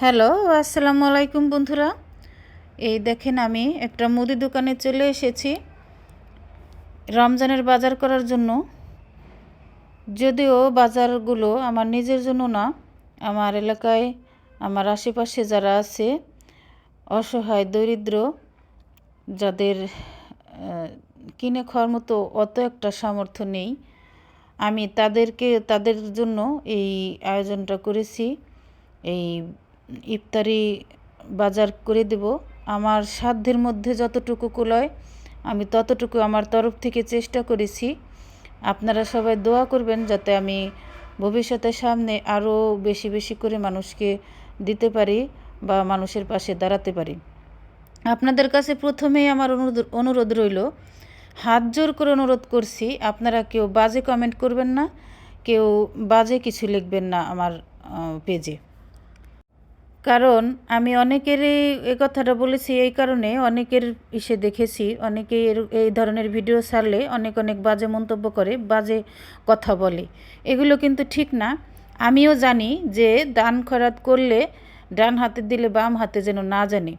Hello আসসালামু আলাইকুম বন্ধুরা। এই দেখেন আমি একটা মুদি দোকানে চলে এসেছি রমজানের বাজার করার জন্য। যদিও বাজারগুলো আমার নিজের জন্য না, আমার এলাকায় আমার আশেপাশে যারা আছে, অসহায়, দরিদ্র, যাদের কিনে খাওয়ার মতো অত একটা সামর্থ্য নেই, আমি তাদেরকে, তাদের জন্য এই আয়োজনটা করেছি। এই ইফতারি বাজার করে দেব। আমার সাধ্যের মধ্যে যতটুকু কুলায়, আমি ততটুকু আমার তরফ থেকে চেষ্টা করেছি। আপনারা সবাই দোয়া করবেন যাতে আমি ভবিষ্যতে সামনে আরও বেশি বেশি করে মানুষকে দিতে পারি বা মানুষের পাশে দাঁড়াতে পারি। আপনাদের কাছে প্রথমেই আমার অনুরোধ অনুরোধ রইল, হাত জোর করে অনুরোধ করছি, আপনারা কেউ বাজে কমেন্ট করবেন না, কেউ বাজে কিছু লিখবেন না আমার পেজে কারণ আমি অনেকেরই এই কথাটা বলেছি এই কারণে, অনেকের ইসে দেখেছি অনেকে এর, এই ধরনের ভিডিও ছাড়লে অনেক অনেক বাজে মন্তব্য করে, বাজে কথা বলে। এগুলো কিন্তু ঠিক না। আমিও জানি যে দান খরাত করলে ডান হাতে দিলে বাম হাতে যেন না জানে।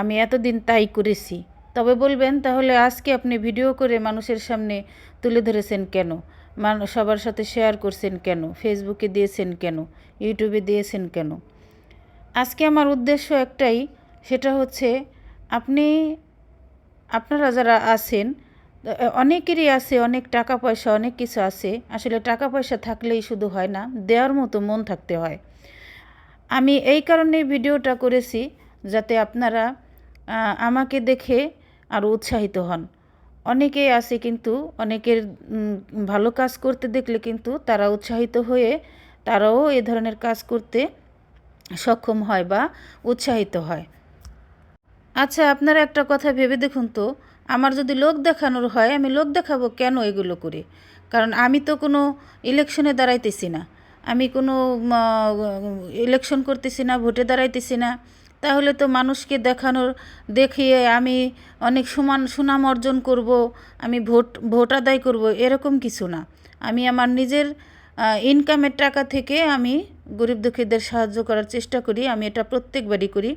আমি এতদিন তাই করেছি। তবে বলবেন, তাহলে আজকে আপনি ভিডিও করে মানুষের সামনে তুলে ধরেছেন কেন? সবার সাথে শেয়ার করছেন কেন? ফেসবুকে দিয়েছেন কেন? ইউটিউবে দিয়েছেন কেন? আজকে আমার উদ্দেশ্য একটাই, সেটা হচ্ছে আপনি, আপনারা যারা আছেন, অনেকেরই আছে, অনেক টাকা পয়সা, অনেক কিছু আছে, আসলে টাকা পয়সা থাকলেই শুধু হয় না, দেওয়ার মতো মন থাকতে হয়। আমি এই কারণে ভিডিওটা করেছি যাতে আপনারা আমাকে দেখে আরও উৎসাহিত হন। অনেকেই আছে কিন্তু, অনেকের ভালো কাজ করতে দেখলে কিন্তু তারা উৎসাহিত হয়ে তারাও এ ধরনের কাজ করতে সক্ষম হয় বা উৎসাহিত হয়। আচ্ছা আপনারা একটা কথা ভেবে দেখুন তো। আমার যদি লোক দেখানোর হয়, আমি লোক দেখাবো কেন এগুলো করে? কারণ আমি তো কোনো ইলেকশনে দাঁড়াইতেছি না। আমি কোনো ইলেকশন করতেছি না, ভোটে দাঁড়াইতেছি না। তাহলে তো মানুষকে দেখানোর, দেখিয়ে আমি অনেক সমান, সুনাম অর্জন করব, আমি ভোট ভোট আদায় করব, এরকম কিছু না। আমি আমার নিজের ইনকামের টাকা থেকে আমি গরিব দুঃখীদের সাহায্য করার চেষ্টা করি, আমি এটা প্রত্যেকবারই করি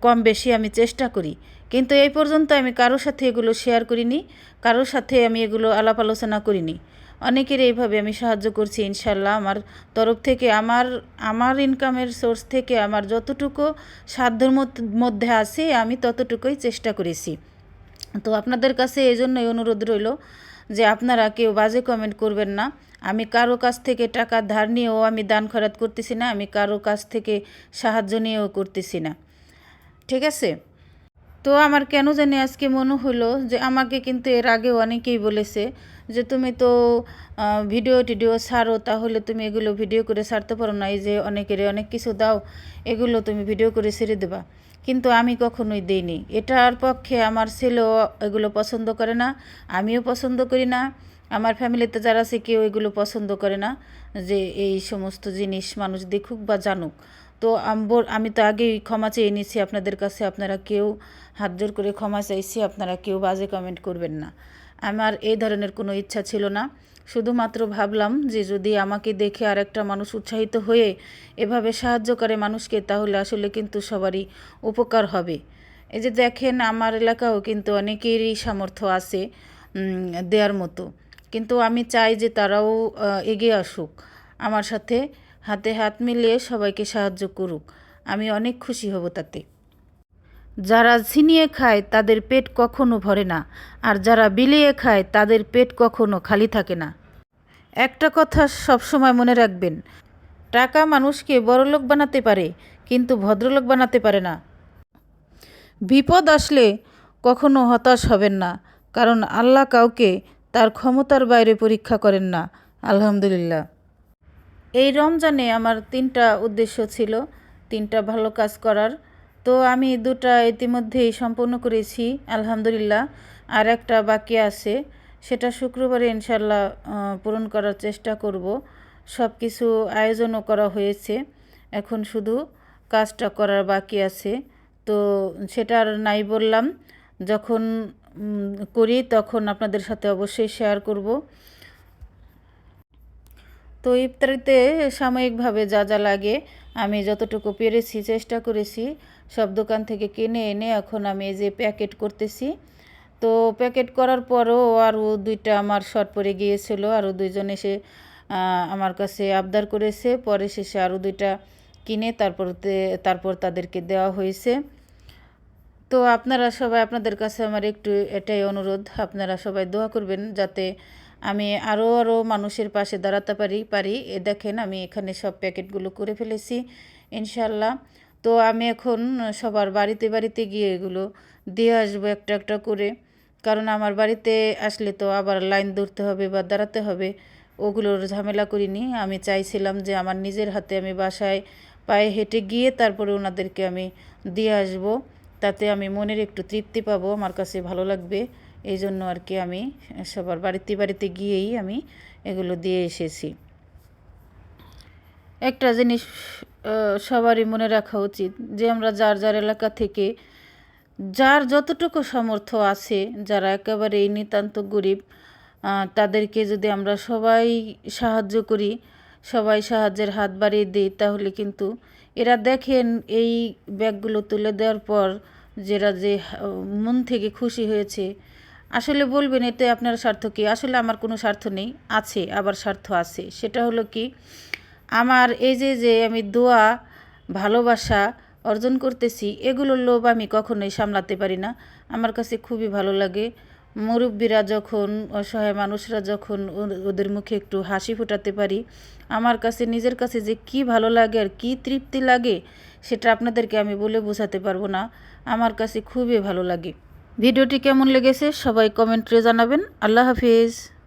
কম বেশি আমি চেষ্টা করি। কিন্তু এই পর্যন্ত আমি কারোর সাথে এগুলো শেয়ার করিনি, কারোর সাথে আমি এগুলো আলাপ আলোচনা করিনি। অনেকের এইভাবে আমি সাহায্য করছি ইনশাল্লাহ আমার তরফ থেকে, আমার আমার ইনকামের সোর্স থেকে আমার যতটুকু সাধ্যের মধ্য- আছে, আমি ততটুকুই চেষ্টা করেছি। তো আপনাদের কাছে এই জন্যই অনুরোধ রইল যে আপনারা কেউ বাজে কমেন্ট করবেন না। আমি কারও কাছ থেকে টাকা ধার নিয়েও আমি দান খরাত করতেছি না, আমি কারও কাছ থেকে সাহায্য নিয়েও করতেছি না। ঠিক আছে? তো আমার কেন জানি আজকে মনে হলো যে আমাকে কিন্তু এর আগে অনেকেই বলেছে যে তুমি তো ভিডিও টিডিও ছাড়ো, তাহলে তুমি এগুলো ভিডিও করে ছাড়তে পারো না, এই যে অনেকের অনেক কিছু দাও, এগুলো তুমি ভিডিও করে ছেড়ে দেবা। কিন্তু আমি কখনোই দেইনি। এটার পক্ষে আমার ছেলেও এগুলো পছন্দ করে না, আমিও পছন্দ করি না। আমার ফ্যামিলিতে যারা আছে কেউ এগুলো পছন্দ করে না, যে এই সমস্ত জিনিস মানুষ দেখুক বা জানুক। তো আমি তো আগেই ক্ষমা চেয়ে নিয়েছি আপনাদের কাছে, আপনারা কেউ হাত জোর করে ক্ষমা চাইছি, আপনারা কেউ বাজে কমেন্ট করবেন না। আমার এই ধরনের কোনো ইচ্ছা ছিল না। শুধুমাত্র ভাবলাম যে যদি আমাকে দেখে আর একটা মানুষ উৎসাহিত হয়ে এভাবে সাহায্য করে মানুষকে, তাহলে আসলে কিন্তু সবারই উপকার হবে। এই যে দেখেন, আমার এলাকাও কিন্তু অনেকেরই সামর্থ্য আছে দেওয়ার মতো। কিন্তু আমি চাই যে তারাও এগিয়ে আসুক। আমার সাথে হাতে হাত মিলিয়ে সবাইকে সাহায্য করুক। আমি অনেক খুশি হব তাতে। যারা ছিনিয়ে খায়, তাদের পেট কখনো ভরে না। আর যারা বিলিয়ে খায়, তাদের পেট কখনো খালি থাকে না। একটা কথা সবসময় মনে রাখবেন, টাকা মানুষকে বড়লোক বানাতে পারে, কিন্তু ভদ্রলোক বানাতে পারে না। বিপদ আসলে কখনো হতাশ হবেন না, কারণ আল্লাহ কাউকে তার ক্ষমতার বাইরে পরীক্ষা করেন না, আলহামদুলিল্লাহ। এই রমজানে আমার তিনটা উদ্দেশ্য ছিল, তিনটা ভালো কাজ করার। তো আমি দুটা ইতিমধ্যেই সম্পূর্ণ করেছি, আলহামদুলিল্লাহ। আর একটা বাকি আছে, সেটা শুক্রবারে ইনশাল্লাহ পূরণ করার চেষ্টা করব। সব কিছু আয়োজনও করা হয়েছে, এখন শুধু কাজটা করার বাকি আছে। তো সেটা আর নাই বললাম, যখন করি, তখন আপনাদের সাথে অবশ্যই শেয়ার করব। তো ইফতারিতে সাময়িকভাবে যা যা লাগে, আমি যতটুকু পেরেছি, চেষ্টা করেছি, সব দোকান থেকে কিনে এনে এখন আমি এই যে প্যাকেট করতেছি। তো প্যাকেট করার পরও আরও দুইটা আমার শর্ট পড়ে গিয়েছিল, আরও দুইজন এসে আমার কাছে আবদার করেছে। পরে শেষে আরও দুইটা কিনে, তারপরতে, তারপর তাদেরকে দেওয়া হয়েছে। তো আপনারা সবাই আপনাদের কাছে আমার একটু এটাই অনুরোধ, আপনারা সবাই দোয়া করবেন যাতে আমি আরও আরও মানুষের পাশে দাঁড়াতে পারি পারি। এ দেখেন আমি এখানে সব প্যাকেটগুলো করে ফেলেছি ইনশাল্লাহ তো আমি এখন সবার বাড়িতে বাড়িতে গিয়ে এগুলো দিয়ে আসব একটা একটা করে। কারণ আমার বাড়িতে আসলে তো আবার লাইন ধরতে হবে বা দাঁড়াতে হবে, ওগুলোর ঝামেলা করিনি। আমি চাইছিলাম যে আমার নিজের হাতে আমি বাসায় পায়ে হেঁটে গিয়ে তারপরে ওনাদেরকে আমি দিয়ে আসব। তাতে আমি মনের একটু তৃপ্তি পাবো, আমার কাছে ভালো লাগবে। এই জন্য আর কি আমি সবার বাড়িতে বাড়িতে গিয়েই আমি এগুলো দিয়ে এসেছি। একটা জিনিস সবারই মনে রাখা উচিত যে আমরা যার যার এলাকা থেকে যার যতটুকু সামর্থ্য আছে, যারা একেবারে নিতান্ত গরিব তাদেরকে যদি আমরা সবাই সাহায্য করি, সবাই সাহায্যের হাত বাড়িয়ে দিই, তাহলে কিন্তু এরা দেখেন এই ব্যাগগুলো তুলে দেওয়ার পর যেরা যে মন থেকে খুশি হয়েছে, আসলে বলবেন এতে আপনার স্বার্থ কি? আসলে আমার কোনো স্বার্থ নেই, আছে, আবার স্বার্থ আছে। সেটা হলো কি, আমার এই যে যে আমি দোয়া, ভালোবাসা অর্জন করতেছি, এগুলোর লোভ আমি কখনোই সামলাতে পারি না। আমার কাছে খুবই ভালো লাগে। মুরব্বীরা যখন, অসহায় মানুষরা যখন ওদের মুখে একটু হাসি ফোটাতে পারি, আমার কাছে, নিজের কাছে যে কি ভালো লাগে আর কি তৃপ্তি লাগে, সেটা আপনাদেরকে আমি বলে বোঝাতে পারব না। আমার কাছে খুবই ভালো লাগে। ভিডিওটি কেমন লেগেছে সবাই কমেন্টে জানাবেন। আল্লাহ হাফিজ।